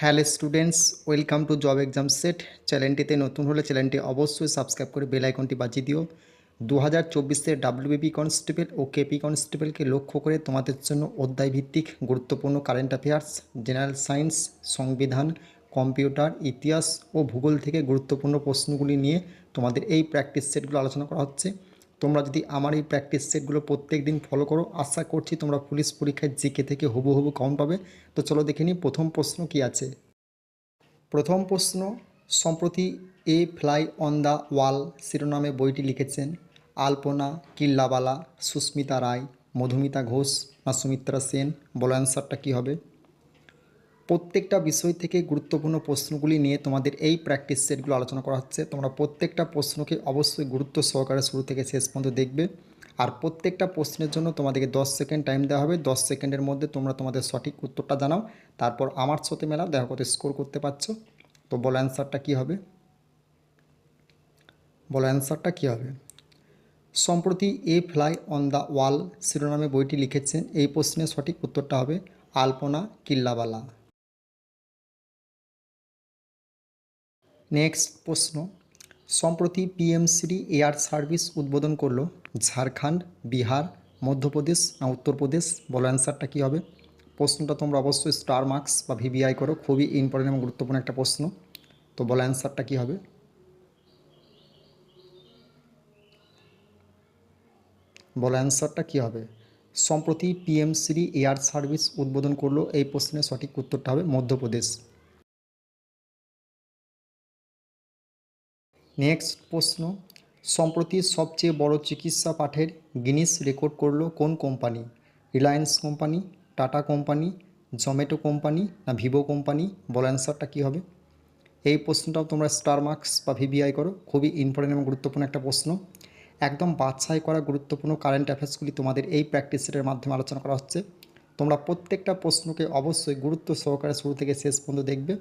Hello students, welcome to job exam set. চ্যানেলটিতে নতুন হলে চ্যানেলটি অবশ্যই সাবস্ক্রাইব করে বেল আইকনটি বাজিয়ে দিও। দু হাজার চব্বিশের ডাব্লিউবিপি কনস্টেবল ও কেপি কনস্টেবলকে লক্ষ্য করে তোমাদের জন্য অধ্যায়ভিত্তিক গুরুত্বপূর্ণ কারেন্ট অ্যাফেয়ার্স, জেনারেল সায়েন্স, সংবিধান, কম্পিউটার, ইতিহাস ও ভূগোল থেকে গুরুত্বপূর্ণ প্রশ্নগুলি নিয়ে তোমাদের এই প্র্যাকটিস সেটগুলো আলোচনা করা হচ্ছে। তোমরা যদি আমার এই প্র্যাকটিস সেটগুলো প্রত্যেক দিন ফলো করো, আশা করছি তোমরা পুলিশ পরীক্ষায় জিকে থেকে হুবু হুবু কাউন্ট পাবে। তো চলো দেখে নিই প্রথম প্রশ্ন কি আছে। প্রথম প্রশ্ন, সম্প্রতি a fly on the wall শিরোনামে বইটি লিখেছেন আলপনা কিল্লাবালা, সুস্মিতা রায়, মধুমিতা ঘোষ না সুমিত্রা সেন, বলো অ্যান্সারটা কী হবে? প্রত্যেকটা বিষয় থেকে গুরুত্বপূর্ণ প্রশ্নগুলি নিয়ে তোমাদের এই প্র্যাকটিস সেটগুলো আলোচনা করা হচ্ছে। তোমরা প্রত্যেকটা প্রশ্নকে অবশ্যই গুরুত্ব সহকারে শুরু থেকে শেষ পর্যন্ত দেখবে। আর প্রত্যেকটা প্রশ্নের জন্য তোমাদেরকে দশ সেকেন্ড টাইম দেওয়া হবে। দশ সেকেন্ডের মধ্যে তোমরা তোমাদের সঠিক উত্তরটা জানাও। তারপর আমার সাথে মেলাও দেখা কত স্কোর করতে পারছ। তো বলো অ্যান্সারটা কী হবে? বলো অ্যান্সারটা কী হবে? সম্প্রতি a fly on the wall শিরোনামে বইটি লিখেছেন এই প্রশ্নের সঠিক উত্তরটা হবে, আলপনা কিল্লাবালা। নেক্সট প্রশ্ন। সম্প্রতি পিএমসিডি এয়ার সার্ভিস উদ্বোধন করল, ঝাড়খণ্ড, বিহার, মধ্যপ্রদেশ না উত্তরপ্রদেশ? বলো অ্যান্সারটা কী হবে? প্রশ্নটা তোমরা অবশ্যই স্টার মার্কস বা ভিভিআই করো, খুবই ইম্পর্টেন্ট এবং গুরুত্বপূর্ণ একটা প্রশ্ন। তো বলো অ্যান্সারটা কী হবে? বলো অ্যান্সারটা কী হবে? সম্প্রতি পিএমসিডি এয়ার সার্ভিস উদ্বোধন করল, এই প্রশ্নের সঠিক উত্তরটা হবে মধ্যপ্রদেশ। নেক্সট প্রশ্ন, সম্প্রতি সবচেয়ে বড় চিকিৎসা পাঠের গিনিস রেকর্ড করল কোন company? Reliance company, Tata company, Zomato company না ভিভো কোম্পানি? বল অ্যান্সারটা কী হবে? এই প্রশ্নটাও তোমরা স্টার মার্কস বা ভিভিআই করো, খুবই ইম্পর্টেন্ট এবং গুরুত্বপূর্ণ একটা প্রশ্ন। একদম বাছাই করা গুরুত্বপূর্ণ কারেন্ট অ্যাফেয়ার্সগুলি তোমাদের এই প্র্যাকটিস সেটের মাধ্যমে আলোচনা করা হচ্ছে। তোমরা প্রত্যেকটা প্রশ্নকে অবশ্যই গুরুত্ব সহকারে শুরু থেকে শেষ পর্যন্ত দেখবে।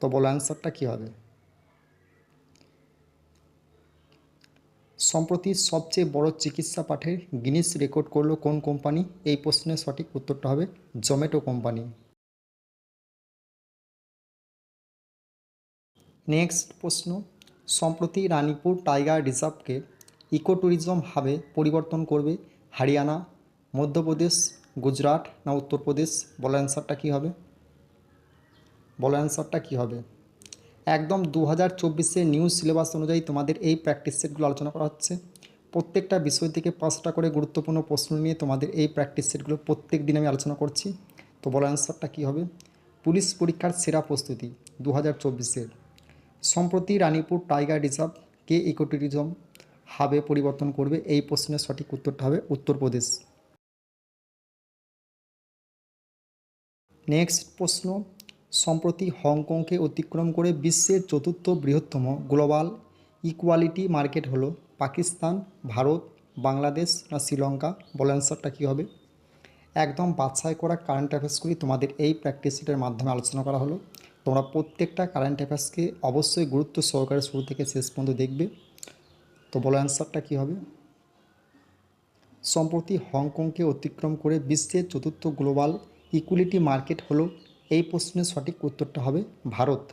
তো বলো অ্যান্সারটা কী হবে? সম্প্রতি সবচেয়ে বড় চিকিৎসা পাঠের গিনিস রেকর্ড করল কোন কোম্পানি? এই প্রশ্নের সঠিক উত্তরটা হবে জোম্যাটো কোম্পানি। নেক্সট প্রশ্ন। সম্প্রতি রানীপুর টাইগার রিজার্ভকে ইকো ট্যুরিজম হাবে পরিবর্তন করবে হরিয়ানা, মধ্যপ্রদেশ, গুজরাট না উত্তরপ্রদেশ? বলো অ্যান্সারটা কী হবে? বলো অ্যান্সারটা কী হবে? একদম দু হাজার চব্বিশে নিউ সিলেবাস অনুযায়ী তোমাদের এই প্র্যাকটিস সেটগুলো আলোচনা করা হচ্ছে। প্রত্যেকটা বিষয় থেকে পাঁচটা করে গুরুত্বপূর্ণ প্রশ্ন নিয়ে তোমাদের এই প্র্যাকটিস সেটগুলো প্রত্যেক দিন আমি আলোচনা করছি। তো বলো অ্যান্সারটা কী হবে? পুলিশ পরীক্ষার সেরা প্রস্তুতি দু হাজার চব্বিশের। সম্প্রতি রানীপুর টাইগার রিজার্ভ কে ইকোট্যুরিজম হাবে পরিবর্তন করবে? এই প্রশ্নের সঠিক উত্তরটা হবে উত্তরপ্রদেশ। নেক্সট প্রশ্ন সম্প্রতি হংকংকে অতিক্রম করে বিশ্বের চতুর্থ বৃহত্তম গ্লোবাল ইকুয়ালিটি মার্কেট হলো পাকিস্তান, ভারত, বাংলাদেশ না শ্রীলঙ্কা। বল অ্যান্সারটা কী হবে? একদম বাছাই করা কারেন্ট অ্যাফেয়ার্সগুলি তোমাদের এই প্র্যাকটিস সেটের মাধ্যমে আলোচনা করা হলো। তোমরা প্রত্যেকটা কারেন্ট অ্যাফেয়ার্সকে অবশ্যই গুরুত্ব সহকারে শুরু থেকে শেষ পর্যন্ত দেখবে। তো বলো অ্যান্সারটা কী হবে? সম্প্রতি হংকংকে অতিক্রম করে বিশ্বের চতুর্থ গ্লোবাল ইকুইলিটি মার্কেট হলো এই প্রশ্নের সঠিক উত্তরটা হবে ভারত।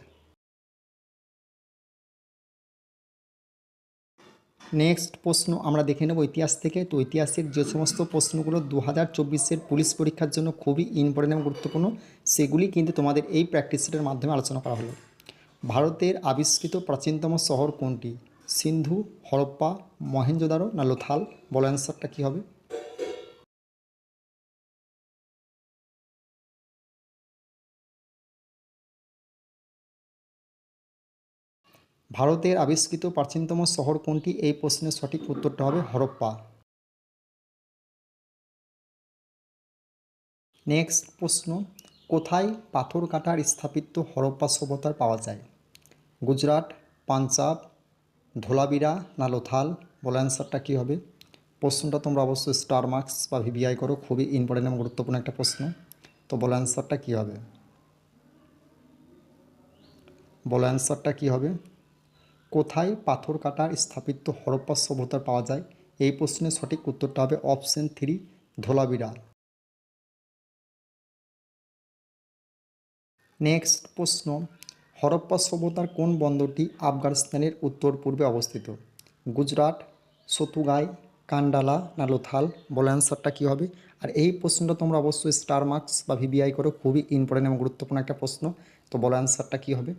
নেক্সট প্রশ্ন আমরা দেখে নেব ইতিহাস থেকে। তো ইতিহাসের যে সমস্ত প্রশ্নগুলো দু হাজার চব্বিশের পুলিশ পরীক্ষার জন্য খুবই ইম্পর্টেন্ট এবং গুরুত্বপূর্ণ, সেগুলি কিন্তু তোমাদের এই প্র্যাকটিস সেটের মাধ্যমে আলোচনা করা হলো। ভারতের আবিষ্কৃত প্রাচীনতম শহর কোনটি? সিন্ধু, হরপ্পা মহেঞ্জোদারো না লোথাল? বলো অ্যান্সারটা কী হবে? ভারতের আবিষ্কৃত প্রাচীনতম শহর কোনটি? এই প্রশ্নের সঠিক উত্তরটা হবে হরপ্পা। নেক্সট প্রশ্ন, কোথায় পাথর কাটার স্থাপিত হরপ্পা সভ্যতার পাওয়া যায়? গুজরাট, পাঞ্জাব ধোলাবিরা না লোথাল? বলে অ্যান্সারটা কী হবে? প্রশ্নটা তোমরা অবশ্যই স্টার মার্কস বা ভিভিআই করো, খুবই ইম্পর্টেন্ট এবং গুরুত্বপূর্ণ একটা প্রশ্ন। তো বলে অ্যান্সারটা কী হবে? বলে অ্যান্সারটা কী হবে? কোথায় পাথর কাটার স্থাপিত হরপ্পা সভ্যতার পাওয়া যায়? এই প্রশ্নের সঠিক উত্তরটা হবে অপশন থ্রি ধোলাবিরা নেক্সট প্রশ্ন, হরপ্পা সভ্যতার কোন বন্দরটি আফগানিস্তানের উত্তর পূর্বে অবস্থিত? গুজরাট, সতুগাই, কান্ডালা, না লোথাল? বলে অ্যান্সারটা কী হবে? আর এই প্রশ্নটা তোমরা অবশ্যই স্টার মার্কস বা ভিবিআই করো খুবই ইম্পর্টেন্ট এবং গুরুত্বপূর্ণ একটা প্রশ্ন, তো বলে অ্যান্সারটা কী হবে?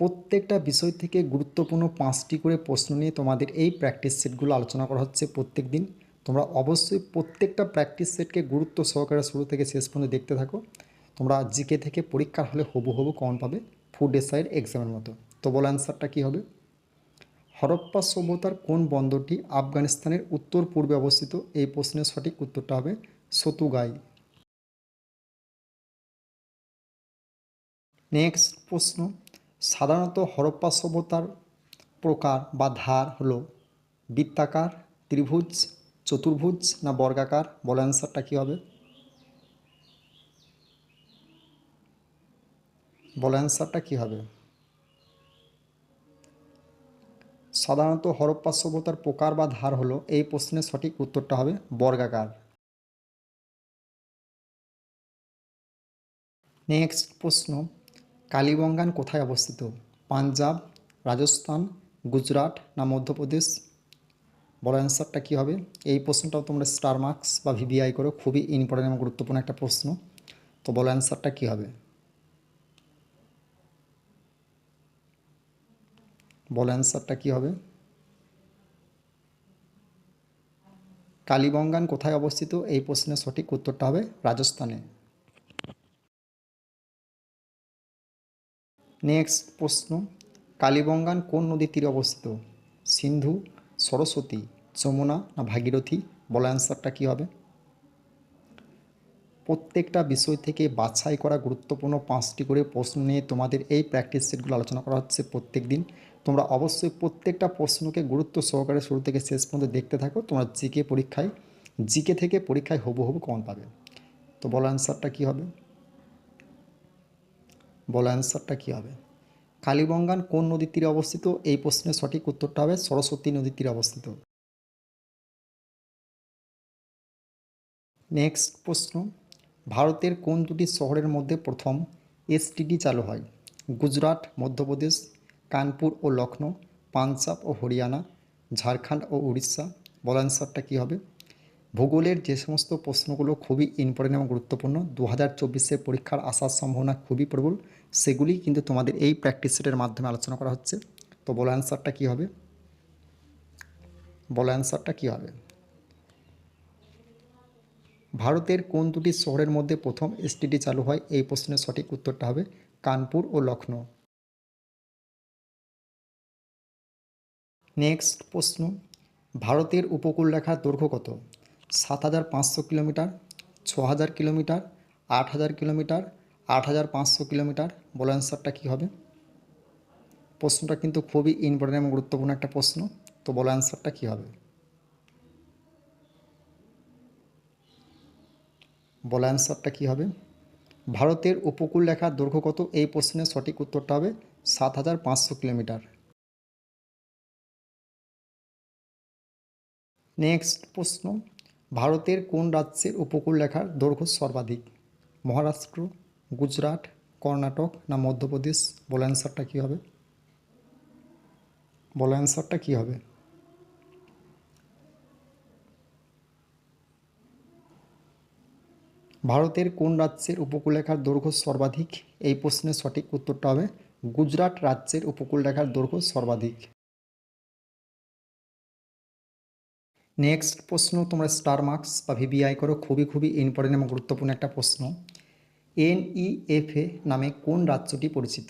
প্রত্যেকটা বিষয় থেকে গুরুত্বপূর্ণ পাঁচটি করে প্রশ্ন নিয়ে তোমাদের এই প্র্যাকটিস সেটগুলো আলোচনা করা হচ্ছে প্রত্যেক দিন তোমরা অবশ্যই প্রত্যেকটা প্র্যাকটিস সেটকে গুরুত্ব সহকারে শুরু থেকে শেষ পর্যন্ত দেখতে থাকো। তোমরা জিকে থেকে পরীক্ষার হলে হবু হবু কমন পাবে ফুড এসআইয়ের এক্সামের মতো। তো বলো অ্যান্সারটা কী হবে? হরপ্পা সভ্যতার কোন বন্দরটি আফগানিস্তানের উত্তর পূর্বে অবস্থিত? এই প্রশ্নের সঠিক উত্তরটা হবে সতুগাই। নেক্সট প্রশ্ন। সাধারণত হরপ্পা সভ্যতার প্রকার বা ধার হলো বৃত্তাকার, ত্রিভুজ, চতুর্ভুজ না বর্গাকার? বলে অ্যান্সারটা কী হবে? বলে অ্যান্সারটা কী হবে? সাধারণত হরপ্পা সভ্যতার প্রকার বা ধার হলো এই প্রশ্নের সঠিক উত্তরটা হবে বর্গাকার। নেক্সট প্রশ্ন। কালীবঙ্গান কোথায় অবস্থিত? পাঞ্জাব, রাজস্থান, গুজরাট না মধ্যপ্রদেশ? বড় অ্যান্সারটা কী হবে? এই প্রশ্নটাও তোমরা স্টার মার্কস বা ভিভিআই করো খুবই ইম্পর্টেন্ট এবং গুরুত্বপূর্ণ একটা প্রশ্ন। তো বলো অ্যান্সারটা কী হবে? বলো অ্যান্সারটা কী হবে? কালীবঙ্গান কোথায় অবস্থিত? এই প্রশ্নের সঠিক উত্তরটা হবে রাজস্থানে। নেক্সট প্রশ্ন, কালীবঙ্গান কোন নদীর তীরে অবস্থিত? সিন্ধু, সরস্বতী, যমুনা না ভাগীরথী? বলা অ্যান্সারটা কী হবে? প্রত্যেকটা বিষয় থেকে বাছাই করা গুরুত্বপূর্ণ পাঁচটি করে প্রশ্ন নিয়ে তোমাদের এই প্র্যাকটিস সেটগুলো আলোচনা করা হচ্ছে প্রত্যেক দিন। তোমরা অবশ্যই প্রত্যেকটা প্রশ্নকে গুরুত্ব সহকারে শুরু থেকে শেষ পর্যন্ত দেখতে থাকো। তোমরা জিকে পরীক্ষায়, জিকে থেকে পরীক্ষায় হবু হবু কমন পাবে। তো বলো অ্যান্সারটা কী হবে? বলো অ্যান্সারটা কী হবে? কালীবঙ্গান কোন নদীর তীরে অবস্থিত? এই প্রশ্নের সঠিক উত্তরটা হবে সরস্বতী নদীর তীরে অবস্থিত। নেক্সট প্রশ্ন, ভারতের কোন দুটি শহরের মধ্যে প্রথম এসটিডি চালু হয়? গুজরাট, মধ্যপ্রদেশ, কানপুর ও লখনৌ পাঞ্জাব ও হরিয়ানা, ঝাড়খণ্ড ও উড়িষ্যা? বল অ্যান্সারটা কী হবে? ভূগোলের যে সমস্ত প্রশ্নগুলো খুবই ইম্পর্টেন্ট এবং গুরুত্বপূর্ণ দু হাজার চব্বিশে পরীক্ষার আসার সম্ভাবনা খুবই প্রবল, সেগুলি কিন্তু তোমাদের এই প্র্যাকটিস সেটের মাধ্যমে আলোচনা করা হচ্ছে। তো বলো অ্যান্সারটা কী হবে? বলো অ্যান্সারটা কী হবে? ভারতের কোন দুটি শহরের মধ্যে প্রথম এসটিডি চালু হয়? এই প্রশ্নের সঠিক উত্তরটা হবে কানপুর ও লখনৌ নেক্সট প্রশ্ন, ভারতের উপকূলরেখার দৈর্ঘ্য কত? সাত হাজার পাঁচশো কিলোমিটার, ছ হাজার কিলোমিটার, আট হাজার কিলোমিটার, আট হাজার পাঁচশো কিলোমিটার। বলো অ্যান্সারটা কী হবে? প্রশ্নটা কিন্তু খুবই ইম্পর্টেন্ট এবং গুরুত্বপূর্ণ একটা প্রশ্ন। তো বলো অ্যান্সারটা কী হবে? বলো অ্যান্সারটা কী হবে? ভারতের উপকূল রেখার দৈর্ঘ্য কত? এই প্রশ্নের সঠিক উত্তরটা হবে সাত হাজার পাঁচশো কিলোমিটার। নেক্সট প্রশ্ন। ভারতের কোন রাজ্যের উপকূল রেখার দৈর্ঘ্য সর্বাধিক? মহারাষ্ট্র, গুজরাট, কর্ণাটক না মধ্যপ্রদেশ? বলে অ্যান্সারটা কী হবে? বলে অ্যান্সারটা কী হবে? ভারতের কোন রাজ্যের উপকূলরেখার দৈর্ঘ্য সর্বাধিক? এই প্রশ্নের সঠিক উত্তরটা হবে, গুজরাট রাজ্যের উপকূলরেখার দৈর্ঘ্য সর্বাধিক। নেক্সট প্রশ্ন, তোমরা স্টার মার্কস বা ভিবিআই করো, খুবই খুবই ইম্পর্টেন্ট এবং গুরুত্বপূর্ণ একটা প্রশ্ন। এনইএফএ নামে কোন রাজ্যটি পরিচিত?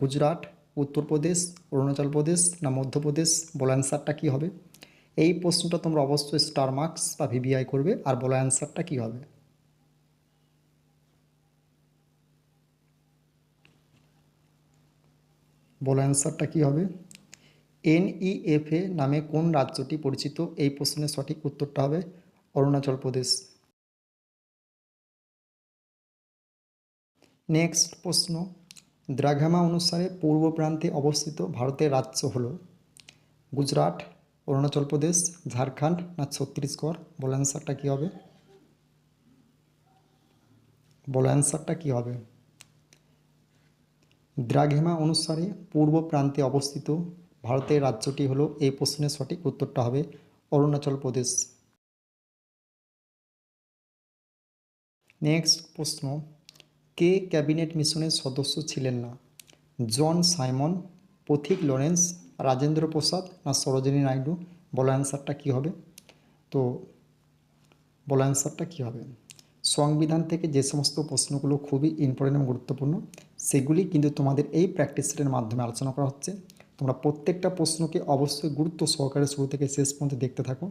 গুজরাট, উত্তরপ্রদেশ, অরুণাচল প্রদেশ না মধ্যপ্রদেশ? বলা অ্যান্সারটা কী হবে? এই প্রশ্নটা তোমরা অবশ্যই স্টার মার্কস বা ভিবিআই করবে আর বলা অ্যান্সারটা কী হবে। বলা অ্যান্সারটা কী হবে? এনইএফএ নামে কোন রাজ্যটি পরিচিত? এই প্রশ্নের সঠিক উত্তরটা হবে অরুণাচল প্রদেশ। নেক্সট প্রশ্ন। দ্রাঘামা অনুসারে পূর্ব প্রান্তে অবস্থিত ভারতের রাজ্য হল গুজরাট, অরুণাচল প্রদেশ, ঝাড়খণ্ড না ছত্তিশগড়? বলে অ্যান্সারটা কী হবে? বলো অ্যান্সারটা কী হবে? দ্রাঘিমা অনুসারে পূর্ব প্রান্তে অবস্থিত ভারতের রাজ্যটি হলো এই প্রশ্নের সঠিক উত্তরটা হবে অরুণাচল প্রদেশ। নেক্সট প্রশ্ন, কে ক্যাবিনেট মিশনের সদস্য ছিলেন না? John Simon, Pethick Lawrence, Rajendra Prasad না সরোজিনী নাইডু? বলো অ্যান্সারটা কী হবে? তো বলো অ্যান্সারটা কী হবে? সংবিধান থেকে যে সমস্ত প্রশ্নগুলো খুবই ইম্পর্টেন্ট এবং গুরুত্বপূর্ণ, সেগুলি কিন্তু তোমাদের এই প্র্যাকটিস মাধ্যমে আলোচনা করা হচ্ছে। তোমরা প্রত্যেকটা প্রশ্নকে অবশ্যই গুরুত্ব সহকারে শুরু থেকে শেষ পর্যন্ত দেখতে থাকো।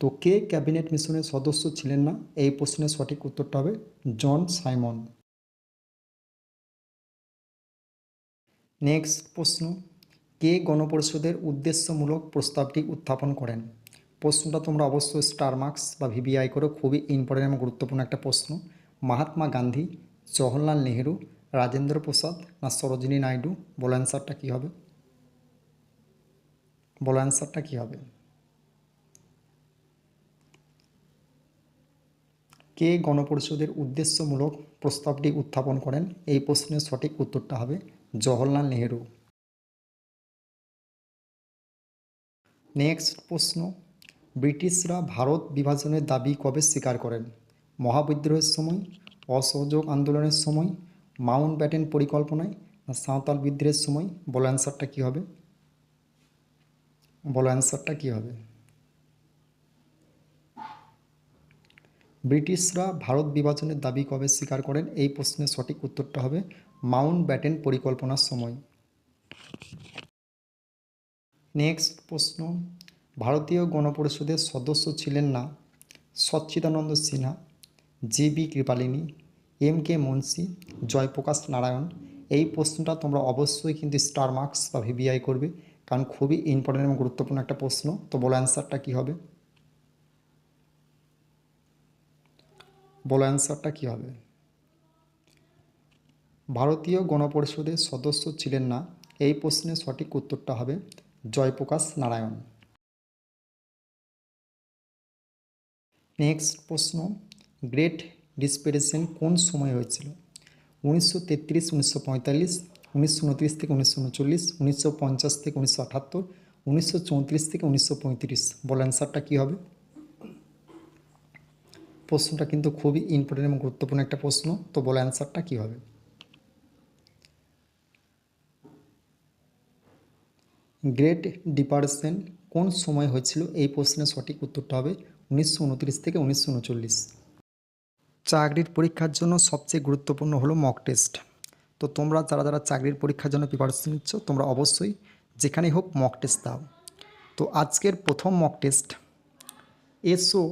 তো কে ক্যাবিনেট মিশনের সদস্য ছিলেন না? এই প্রশ্নের সঠিক উত্তরটা হবে জন সাইমন। নেক্সট প্রশ্ন, কে গণপরিষদের উদ্দেশ্যমূলক প্রস্তাবটি উত্থাপন করেন? প্রশ্নটা তোমরা অবশ্যই স্টার মার্কস বা ভিবিআই করো খুবই ইম্পর্টেন্ট এবং গুরুত্বপূর্ণ একটা প্রশ্ন। মহাত্মা গান্ধী, জওহরলাল নেহেরু, রাজেন্দ্র প্রসাদ না সরোজিনী নাইডু? বলো অ্যান্সারটা কী হবে? বলো অ্যান্সারটা কী হবে? কে গণপরিষদের উদ্দেশ্যমূলক প্রস্তাবটি উত্থাপন করেন? এই প্রশ্নের সঠিক উত্তরটা হবে জওহরলাল নেহেরু। নেক্সট প্রশ্ন, ব্রিটিশরা ভারত বিভাজনের দাবি কবে স্বীকার করেন? মহাবিদ্রোহের সময়, অসহযোগ আন্দোলনের সময় মাউন্ট ব্যাটেন পরিকল্পনায় সাঁওতাল বিদ্রোহের সময়? বলো অ্যান্সারটা কী হবে? বলো অ্যান্সারটা কী হবে? ব্রিটিশরা ভারত বিভাজনের দাবি কবে স্বীকার করেন? এই প্রশ্নের সঠিক উত্তরটা হবে মাউন্ট ব্যাটেন পরিকল্পনার সময়। নেক্সট প্রশ্ন, ভারতীয় গণপরিষদের সদস্য ছিলেন না Sachchidananda Sinha, G B Kripalani, M K Munshi, Jayaprakash Narayan. এই প্রশ্নটা তোমরা অবশ্যই কিন্তু স্টার মার্কস বা ভিবিআই করবে। কারণ খুবই ইম্পর্টেন্ট এবং গুরুত্বপূর্ণ একটা প্রশ্ন। তো বলো অ্যান্সারটা কী হবে? বলো অ্যান্সারটা কী হবে? ভারতীয় গণপরিষদের সদস্য ছিলেন না। এই প্রশ্নের সঠিক উত্তরটা হবে জয়প্রকাশ নারায়ণ। নেক্সট প্রশ্ন গ্রেট ডিসপিরেশন কোন সময় হয়েছিল? উনিশশো তেত্রিশ, উনিশশো পঁয়তাল্লিশ উনিশশো উনত্রিশ থেকে উনিশশো উনচল্লিশ, উনিশশো পঞ্চাশ থেকে উনিশশো আটাত্তর, উনিশশো চৌত্রিশ থেকে উনিশশো পঁয়ত্রিশ। বল অ্যান্সারটা কী হবে? প্রশ্নটা কিন্তু খুবই ইম্পর্টেন্ট এবং গুরুত্বপূর্ণ একটা প্রশ্ন, তো বল অ্যান্সারটা কী হবে? গ্রেট ডিপারেশন কোন সময় হয়েছিল? এই প্রশ্নের সঠিক উত্তরটা হবে উনিশশো উনত্রিশ থেকে উনিশশো উনচল্লিশ। চাকরির পরীক্ষার জন্য সবচেয়ে গুরুত্বপূর্ণ হলো মক টেস্ট তো তোমরা যারা যারা চাকরির পরীক্ষার জন্য প্রিপারেশন নিচ্ছ, তোমরা অবশ্যই যেখানেই হোক মক টেস্ট দাও। তো আজকের প্রথম মক টেস্ট এসও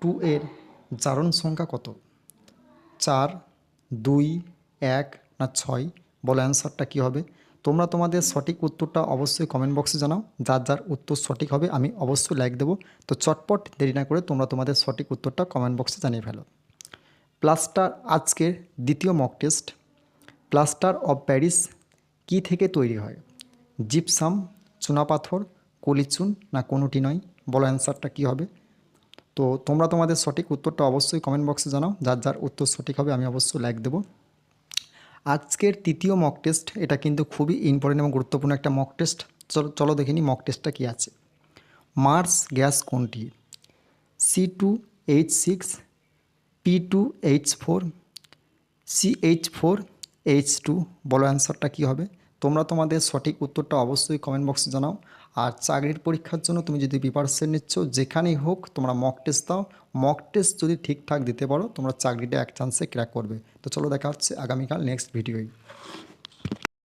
টু এর জারণ সংখ্যা কত? চার, দুই, এক না ছয়? বলো অ্যান্সারটা কী হবে? তোমরা তোমাদের সঠিক উত্তরটা অবশ্যই কমেন্ট বক্সে জানাও। যার যার উত্তর সঠিক হবে, আমি অবশ্যই লাইক দেবো। তো চটপট দেরি না করে তোমরা তোমাদের সঠিক উত্তরটা কমেন্ট বক্সে জানিয়ে ফেলো। প্লাস্টার আজকের দ্বিতীয় mock test plaster of Paris কি থেকে তৈরি হয়? জিপসাম, চুনাপাথর, কলিচুন না কোনোটি নয়? বলো অ্যান্সারটা কী হবে? তো তোমরা তোমাদের সঠিক উত্তরটা অবশ্যই কমেন্ট বক্সে জানাও। যার যার উত্তর সঠিক হবে, আমি অবশ্যই লাইক দেবো। আজকের তৃতীয় মক টেস্ট এটা কিন্তু খুবই ইম্পর্টেন্ট এবং গুরুত্বপূর্ণ একটা মক টেস্ট চলো চলো দেখে নিই মক টেস্টটা কী আছে। মার্স গ্যাস কোনটি? C two H six, P two H four, C H four H two বলো অ্যান্সারটা কী হবে? তোমরা তোমাদের সঠিক উত্তরটা অবশ্যই কমেন্ট বক্সে জানাও। আর চাকরির পরীক্ষার জন্য তুমি যদি প্রিপারেশন নিচ্ছ, যেখানেই হোক তোমরা মক টেস্ট দাও। মক টেস্ট যদি ঠিকঠাক দিতে পারো, তোমরা চাকরিটা এক চান্সে ক্র্যাক করবে। তো চলো দেখা হচ্ছে আগামীকাল নেক্সট ভিডিওয়